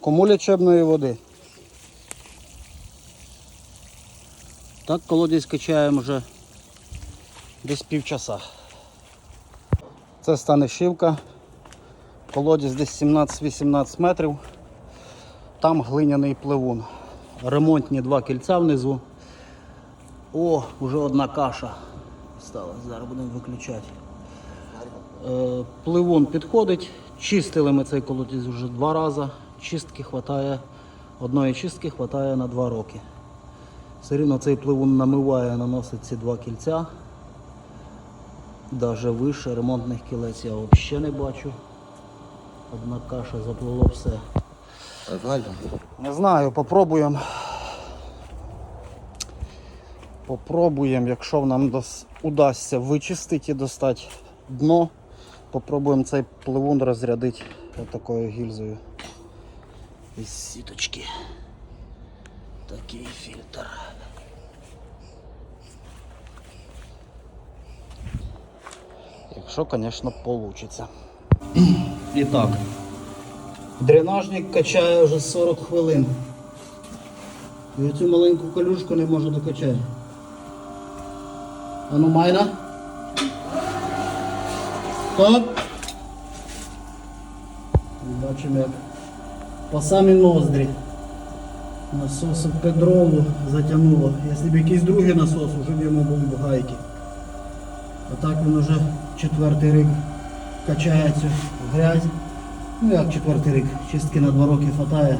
Кому лічебної води. Так колодязь качаємо вже десь півчаса. Це станишівка. Колодязь десь 17-18 метрів. Там глиняний пливун. Ремонтні два кільця внизу. О, вже одна каша стала. Зараз будемо виключати. Е, Пливун підходить. Чистили ми цей колодязь вже два рази. Чистки хватає, одної чистки хватає на два роки. Все рівно цей пливун намиває, наносить ці два кільця. Даже вище ремонтних кілець я взагалі не бачу. Одна каша заплило все. Не знаю, попробуємо. Попробуємо, якщо нам дос- удасться вичистити і достати дно, попробуємо цей пливун розрядити отакою гільзою. Із сіточки. Такий фільтр. Якщо, звісно, вийде. І так. Дренажник качає вже 40 хвилин. І цю маленьку калюшку не може докачати. Ану майна. Стоп. Бачимо як по самі ноздрі. Насосу Педрову затягнуло. Якщо б якийсь другий насос, вже б йому був б гайки. А так він вже четвертий рік качає цю грязь. Ну як четвертий рік, чистки на два роки хватає.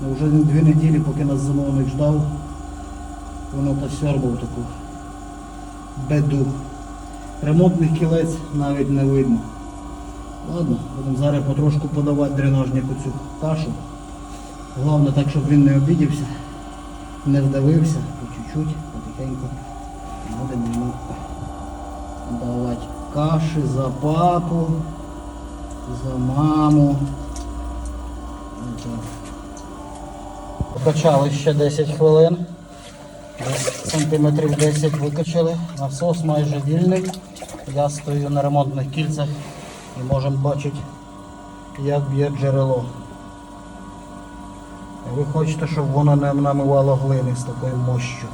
Ну, Вже дві неділі, поки нас замовник ждав, воно посьорбав таку беду. Ремонтних кілець навіть не видно. Ладно, будемо зараз потрошку подавати дренажнику цю кашу. Головне так, щоб він не обідівся, не вдавився, по чуть-чуть, потихеньку будемо йому давати каші за папу, за маму. Покачали ще 10 хвилин. Сантиметрів 10 викачали. Насос майже вільний. Я стою на ремонтних кільцях і можемо бачити, як б'є джерело. Ви хочете, щоб воно не намивало глини з такою мощю.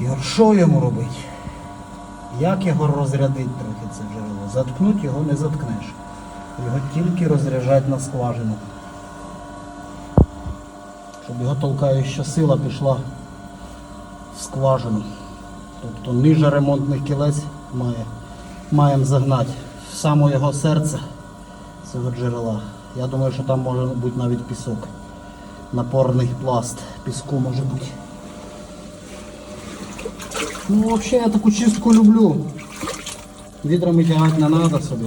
І що йому робити? Як його розрядити трохи це джерело? Заткнуть його не заткнеш. Його тільки розряджать на скважину. Щоб його толкаюча сила пішла в скважину. Тобто ниже ремонтних кілець має, маємо загнати в само його серце цього джерела. Я думаю, що там може бути навіть пісок. Напорний пласт піску може бути. Ну, взагалі я таку чистку люблю. Відрами тягати не треба собі.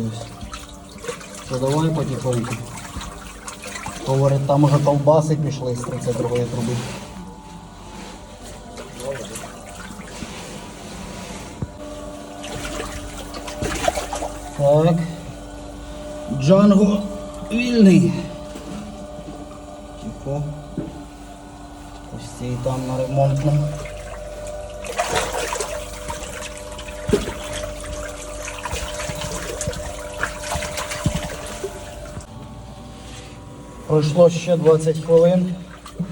То давай потихоньку. Говорить, там уже ковбаси пішли з 32 труби. Так. Джанго вільний. Тихо. Ось цей там на ремонтному. Пройшло ще 20 хвилин.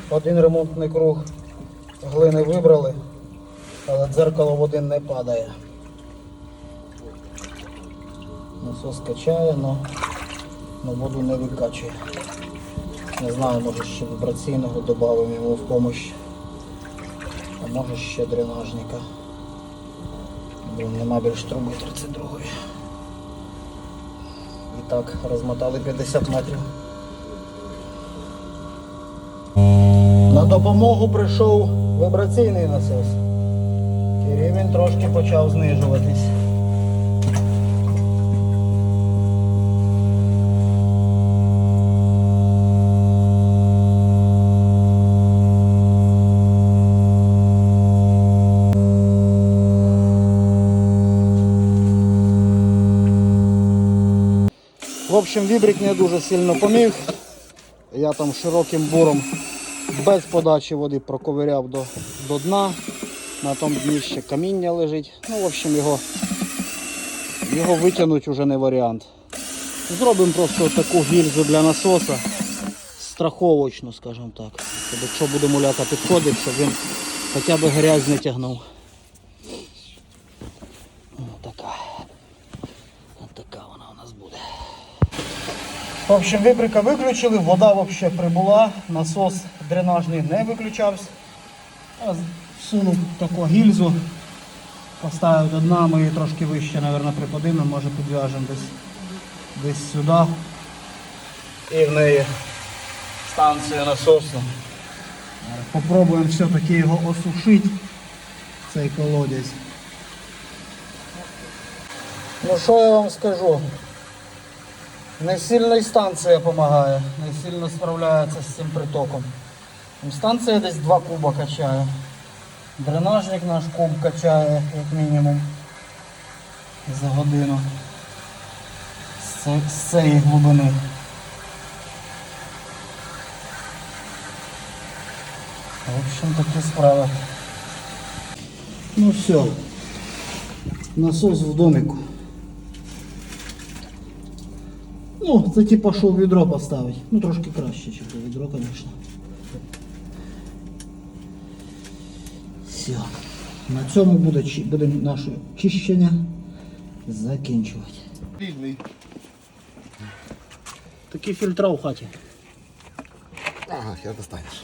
Один ремонтний круг глини вибрали, але дзеркало в один не падає. Насос качає, але воду не викачує. Не знаю, може ще вібраційного додамо йому в допомогу. А може ще дренажника. Бо нема більш труби 32-ї. І так, розмотали 50 метрів. На допомогу прийшов вібраційний насос. І рівень трошки почав знижуватись. В общем, вібрик не дуже сильно поміг. Я там широким буром без подачі води проковиряв до, до дна. На тому дні ще каміння лежить. Ну, в общем, його, його витягнути вже не варіант. Зробимо просто таку гільзу для насоса. Страховочну, скажімо так. Щоб якщо буде муляка підходити, щоб він хоча б грязь не тягнув. В общем, вибрика виключили, вода взагалі прибула, насос дренажний не виключався. Я всунув таку гільзу, поставив до дна, ми її трошки вище, мабуть, приподимемо, може підв'яжемо десь, десь сюди. І в неї станція насосна. Попробуємо все-таки його осушити, цей колодязь. Ну що я вам скажу? Не і станція допомагає, не справляється з цим притоком. Станція десь 2 куба качає. Дренажник наш куб качає, як мінімум, за годину. З цієї глибини. В общем, такі справи. Ну все. Насос в домику. Ну, це типа що в відро поставить. Ну трошки краще, ніж в відро, звісно. Все. На цьому буде, чи- буде наше чищення закінчувати. Різний. Такі фільтра у хаті. Ага, я достанеш.